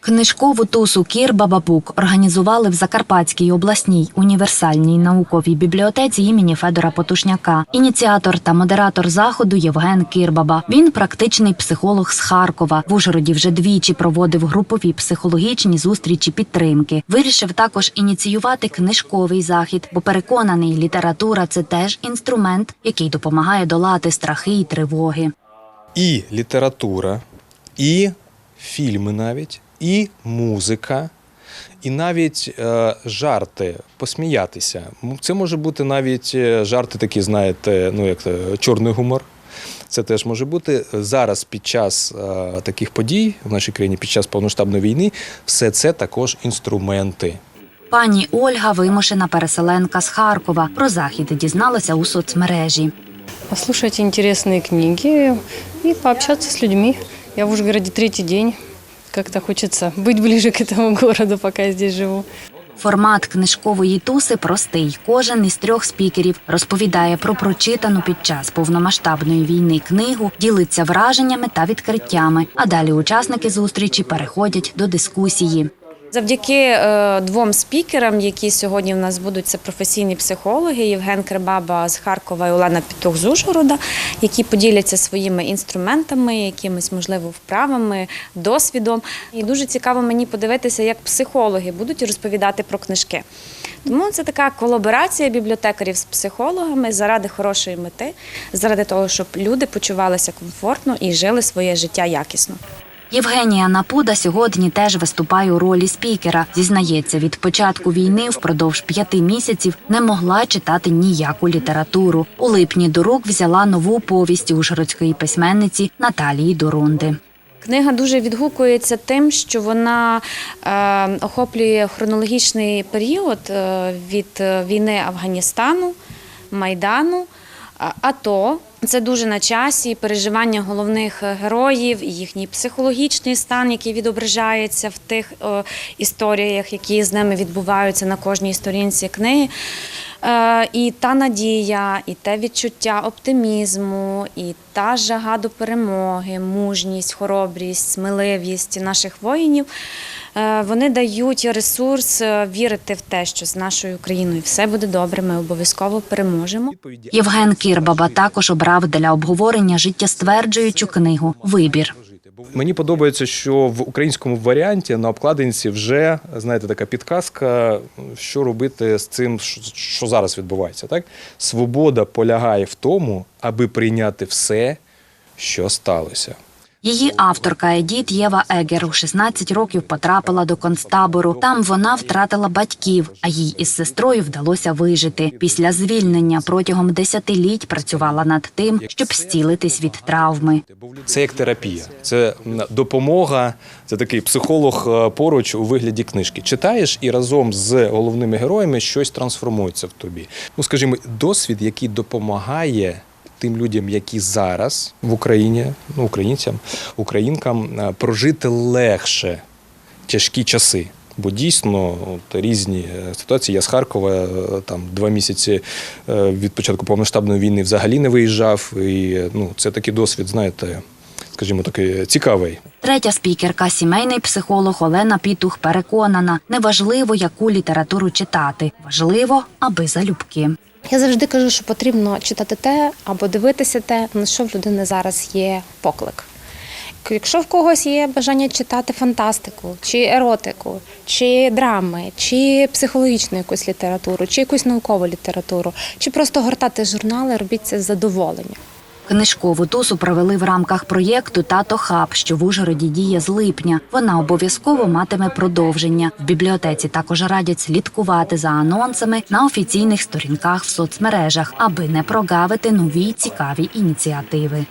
Книжкову тусу Кір Бабабук організували в Закарпатській обласній універсальній науковій бібліотеці імені Федора Потушняка. Ініціатор та модератор заходу Євген Кірбаба. Він практичний психолог з Харкова. В Ужгороді вже двічі проводив групові психологічні зустрічі підтримки. Вирішив також ініціювати книжковий захід, бо переконаний, література це теж інструмент, який допомагає долати страхи і тривоги. і література, і фільми навіть, і музика, і навіть е, жарти, посміятися. Це може бути навіть е, жарти такі, знаєте, ну як чорний гумор. Це теж може бути зараз під час е, таких подій в нашій країні, під час повноштабної війни, все це також інструменти. Пані Ольга вимушена переселенка з Харкова. Про захід дізналася у соцмережі. послушать интересные книги и пообщаться с людьми. Я в Ужгороде третий день. Как-то хочется быть ближе к этому городу, пока я здесь живу. Формат книжкової туси простий. Кожен із трьох спікерів розповідає про прочитану під час повномасштабної війни книгу, ділиться враженнями та відкриттями. А далі учасники зустрічі переходять до дискусії. Завдяки е, двом спікерам, які сьогодні в нас будуть, це професійні психологи Євген Крибаба з Харкова і Олена Петух з Ужгорода, які поділяться своїми інструментами, якимись можливо вправами, досвідом. І дуже цікаво мені подивитися, як психологи будуть розповідати про книжки. Тому це така колаборація бібліотекарів з психологами заради хорошої мети, заради того, щоб люди почувалися комфортно і жили своє життя якісно. Євгенія Напуда сьогодні теж виступає у ролі спікера. Зізнається, від початку війни впродовж п'яти місяців не могла читати ніяку літературу. У липні до рук взяла нову повість ужгородської письменниці Наталії Дорунди. Книга дуже відгукується тим, що вона е, охоплює хронологічний період е, від е, війни Афганістану, Майдану, АТО. Це дуже на часі переживання головних е, героїв, їхній психологічний стан, який відображається в тих е, історіях, які з ними відбуваються на кожній сторінці книги. Е, І та надія, і те відчуття оптимізму, і та жага до перемоги, мужність, хоробрість, сміливість наших воїнів. Е, Вони дають ресурс е, вірити в те, що з нашою країною все буде добре. Ми обов'язково переможемо. Євген Кірбаба також обрав для обговорення життєстверджуючу книгу Вибір. Мені подобається, що в українському варіанті на обкладинці вже знаєте така підказка, що робити з цим, що зараз відбувається. Так, свобода полягає в тому, аби прийняти все, що сталося. Її авторка Едіт Єва Егер у 16 років потрапила до концтабору. Там вона втратила батьків, а їй із сестрою вдалося вижити. Після звільнення протягом десятиліть працювала над тим, щоб зцілитись від травми. Це як терапія, це допомога, це такий психолог е, поруч у вигляді книжки. Читаєш і разом з головними героями щось трансформується в тобі. Ну, скажімо, досвід, який допомагає. Тим людям, які зараз в Україні, ну українцям, українкам е, прожити легше тяжкі часи. Бо дійсно от, різні е, ситуації. Я з Харкова е, там два місяці від початку повномасштабної війни взагалі не виїжджав. І ну, це такий досвід, знаєте, скажімо, такий цікавий. Третя спікерка, сімейний психолог Олена Пітух, переконана, неважливо, яку літературу читати, важливо, аби залюбки. Я завжди кажу, що потрібно читати те або дивитися те, на що в людини зараз є поклик. Якщо в когось є бажання читати фантастику, чи еротику, чи драми, чи психологічну якусь літературу, чи якусь наукову літературу, чи просто гортати журнали, робіть це з задоволенням. Книжкову тусу провели в рамках проєкту Тато Хаб, що в Ужгороді діє з липня. Вона обов'язково матиме продовження. В бібліотеці також радять слідкувати за анонсами на офіційних сторінках в соцмережах, аби не прогавити нові цікаві ініціативи.